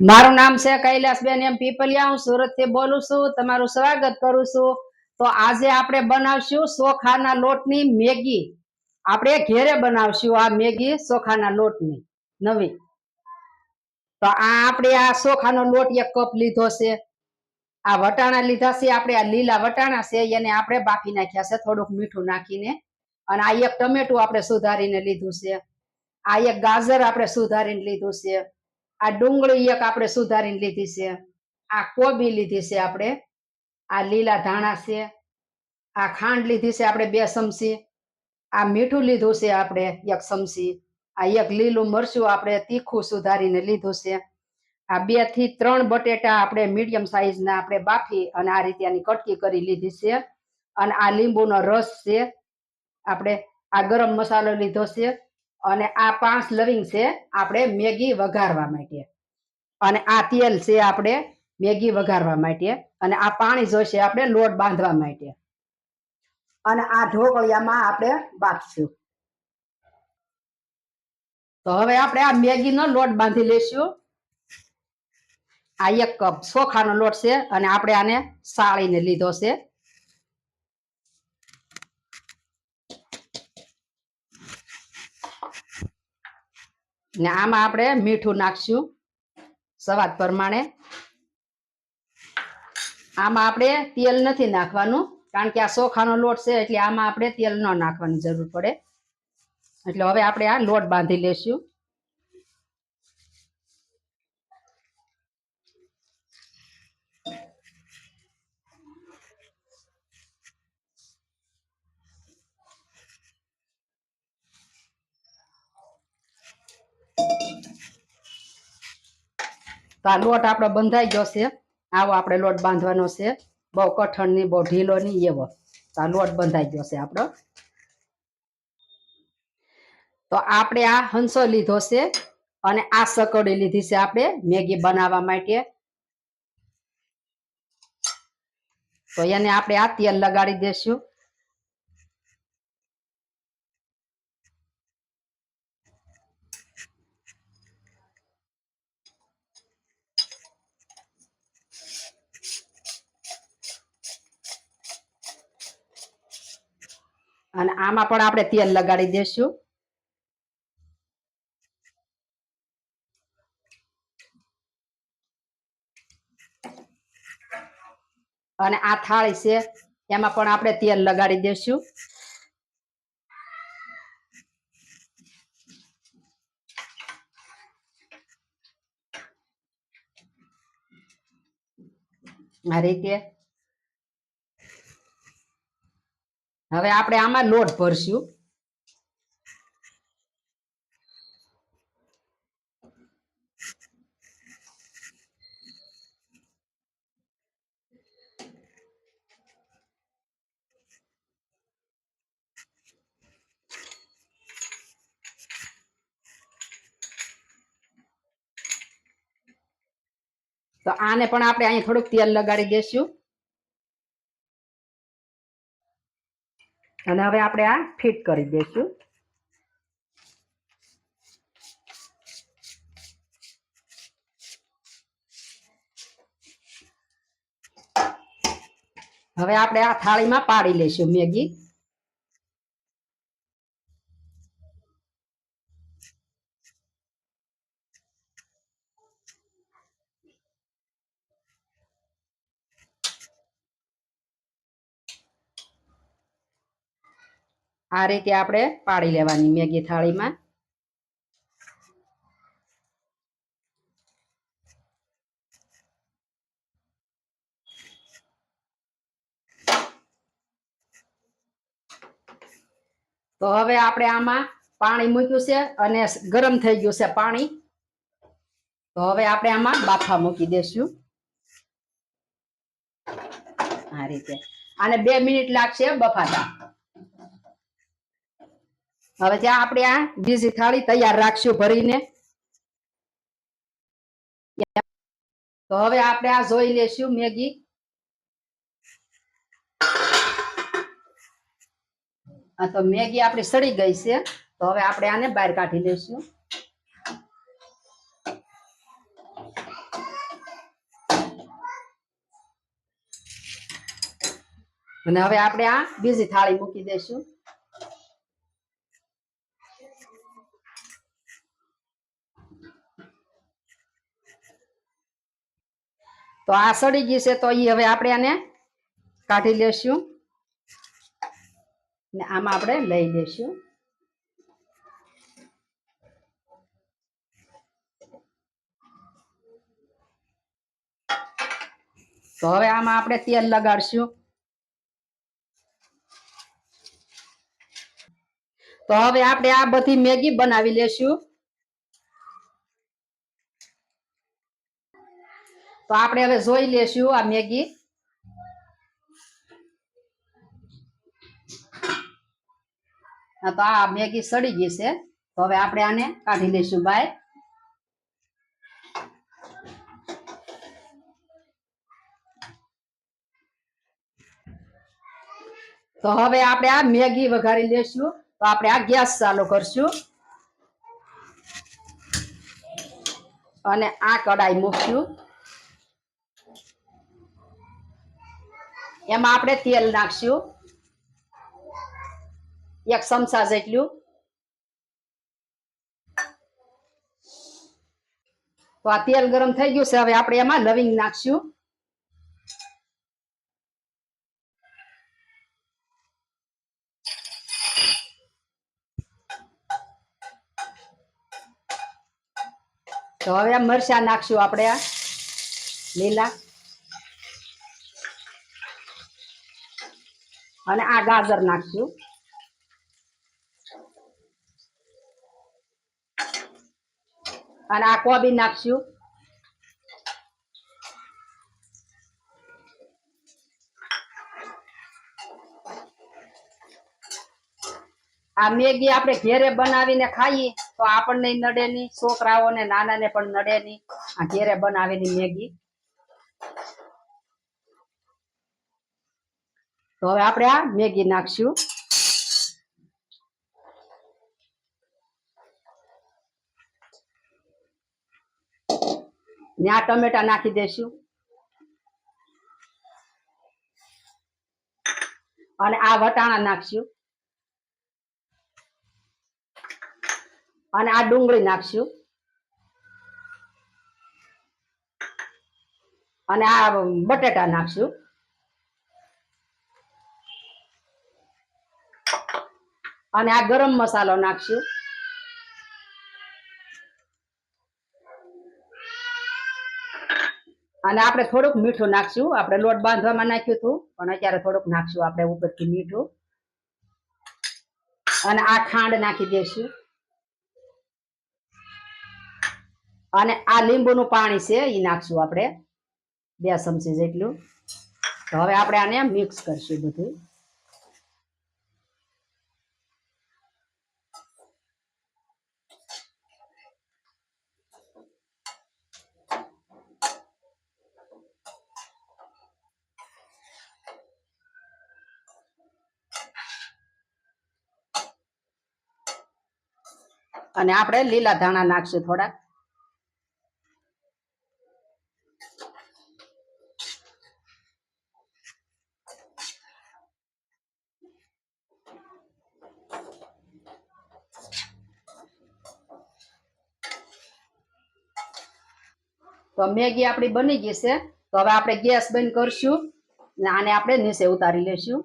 મારું નામ છે કૈલાસબેન એમ પીપલિયા. હું સુરતથી બોલું છું. તમારું સ્વાગત કરું છું. તો આજે આપણે બનાવશું ચોખાના લોટની મેગી. આપણે ઘેરે બનાવશું આ મેગી ચોખાના લોટની. નવી. તો આ આપણે આ ચોખાનો લોટ એક કપ લીધો છે. આ વટાણા લીધા છે. આપણે આ લીલા વટાણા છે. એને આપણે બાફી નાખ્યા છે. થોડુંક મીઠું નાખીને. અને આ એક ટમેટું આપણે સુધારીને લીધું છે. આ એક ગાજર આપણે સુધારીને લીધું છે. આ ડુંગળી એક આપણે સુધારીને લીધી છે. આ કોબી લીધી છે આપણે. આ લીલા ધાણા છે. આ ખાંડ લીધી છે આપણે બે ચમચી. આ મીઠું લીધું છે આપણે એક ચમચી. આ એક લીલું મરચું આપણે તીખું સુધારીને લીધું છે. આ બેથી ત્રણ બટેટા આપણે મીડિયમ સાઈઝના આપણે બાફી અને આ રીતે આની કટકી કરી લીધી છે. અને આ લીંબુનો રસ છે. આપણે આ ગરમ મસાલો લીધો છે. અને આ પાંચ લવિંગ છે, આપણે મેગી વઘારવા માટે અને આ તેલ છે આપણે મેગી વઘારવા માટે અને આ પાણી જોઈશે આપણે લોટ બાંધવા માટે અને આ ઢોકળિયામાં આપણે બાફશું. તો હવે આપણે આ મેગીનો લોટ બાંધી લેશું આ એક કપ ચોખાનો લોટ છે અને આપણે આને સાળીને લીધો છે. ને આમાં આપણે મીઠું નાખશું સ્વાદ પ્રમાણે. આમાં આપણે તેલ નથી નાખવાનું, કારણ કે આ ચોખાનો લોટ છે એટલે આમાં આપણે તેલ ન નાખવાની જરૂર પડે. એટલે હવે આપણે આ લોટ બાંધી લેશું. તો આ લોટ આપણો બંધાઈ ગયો છે. આવો આપણે લોટ બાંધવાનો છે. બહુ કઠણ નહીં, બહુ ઢીલો નહીં, એવો. તો આ લોટ બંધાઈ ગયો છે આપણો. તો આપણે આ હંસો લીધો છે અને આ સકોડી લીધી છે આપણે મેગી બનાવવા માટે. તો એને આપણે આ તેલ લગાડી દેશું. અને આમાં પણ આપણે તેલ લગાડી દેશું. અને આ થાળી છે, એમાં પણ આપણે તેલ લગાડી દેશું. આ રીતે હવે આપણે આમાં લોટ ભરશું. તો આને પણ આપણે અહીં થોડુંક તેલ લગાડી દેશું અને હવે આપણે આ ફિટ કરી દઈશું. હવે આપણે આ થાળીમાં પાડી લઈશું મેગી. આ રીતે આપણે પાડી લેવાની મેગી થાળીમાં. તો હવે આપણે આમાં પાણી મૂક્યું છે અને ગરમ થઈ ગયું છે પાણી. તો હવે આપણે આમાં બાફા મૂકી દેશું. આ રીતે. અને બે મિનિટ લાગશે બફાતા. હવે ત્યાં આપણે આ બીજી થાળી તૈયાર રાખશું ભરીને. તો હવે આપણે આ જોઈ લેશું મેગી. આ તો મેગી આપણી સડી ગઈ છે. તો હવે આપણે આને બહાર કાઢી લેશું. અને હવે આપણે આ બીજી થાળી મૂકી દઈશું તો આ સડી ગઈ તો એ હવે આપણે આને કાઢી લેશું. ને આમાં આપણે લઈ લેશું. તો હવે આમાં આપણે તેલ લગાડશું. તો હવે આપણે આ બધી મેગી બનાવી લેશું. તો આપણે હવે જોઈ લેશું આ મેગી. તો આ મેગી સડી ગઈ છે. તો હવે આપણે આને કાઢી લઈશું બાય તો હવે આપણે આ મેગી વઘારી લેશું. તો આપણે આ ગેસ ચાલુ કરશું. અને આ કડાઈ મૂકશું. એમાં આપણે તેલ નાખશું. એક ચમચા જેટલું. તો આ તેલ ગરમ થઈ ગયું છે. હવે આપણે એમાં લવિંગ નાખશું. તો હવે મરચા નાખશું આપણે આ લીલા. અને આ ગાજર નાખ્યું. અને આ કોબી નાખશું આ મેગી આપણે ઘેરે બનાવીને ખાઈએ તો આપણને નડે નહીં, છોકરાઓને, નાનાને પણ નડે નહીં. આ ઘેરે બનાવેલી મેગી. તો હવે આપણે આ મેગી નાખશું. ને આ ટમેટા નાખી દેશું. અને આ વટાણા નાખશું. અને આ ડુંગળી નાખશું. અને આ બટેટા નાખશું. અને આ ગરમ મસાલો નાખશું. અને આપણે થોડુંક મીઠું નાખશું. આપણે લોટ બાંધવામાં નાખ્યું હતું, પણ અત્યારે થોડુંક નાખશું આપણે ઉપરથી મીઠું. અને આ ખાંડ નાખી દઈશું. અને આ લીંબુનું પાણી છે એ નાખશું આપણે. બે ચમચી જેટલું. તો હવે આપણે આને મિક્સ કરશું બધું. અને આપણે લીલા ધાણા નાખશું થોડાક તો મેગી આપણી બની ગઈ છે. તો હવે આપણે ગેસ બંધ કરશું અને આને આપણે નીચે ઉતારી લેશું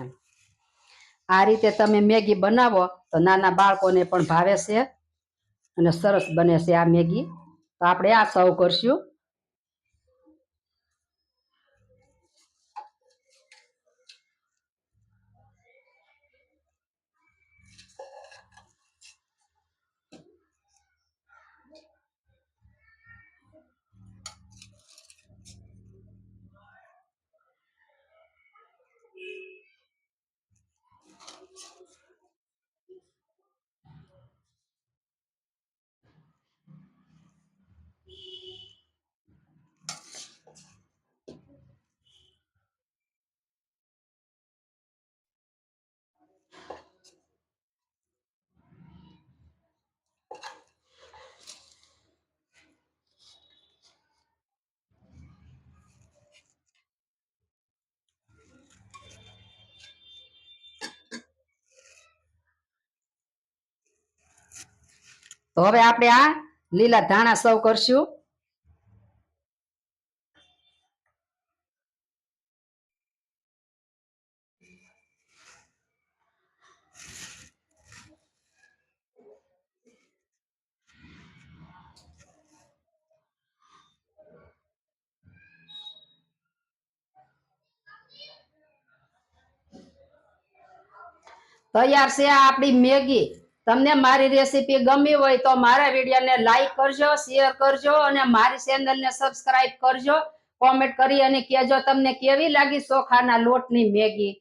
એમ. આ રીતે તમે મેગી બનાવો તો નાના બાળકોને પણ ભાવે છે અને સરસ બને છે આ મેગી. તો આપણે આ સર્વ કરશું. તો હવે આપણે આ લીલા ધાણા સર્વ કરશું. તૈયાર છે આપણી મેગી. તમને મારી રેસીપી ગમી હોય તો મારા વિડીયોને લાઈક કરજો શેર કરજો અને મારી ચેનલને સબસ્ક્રાઇબ કરજો. કોમેન્ટ કરી અને કહેજો તમને કેવી લાગી ચોખાના લોટની મેગી.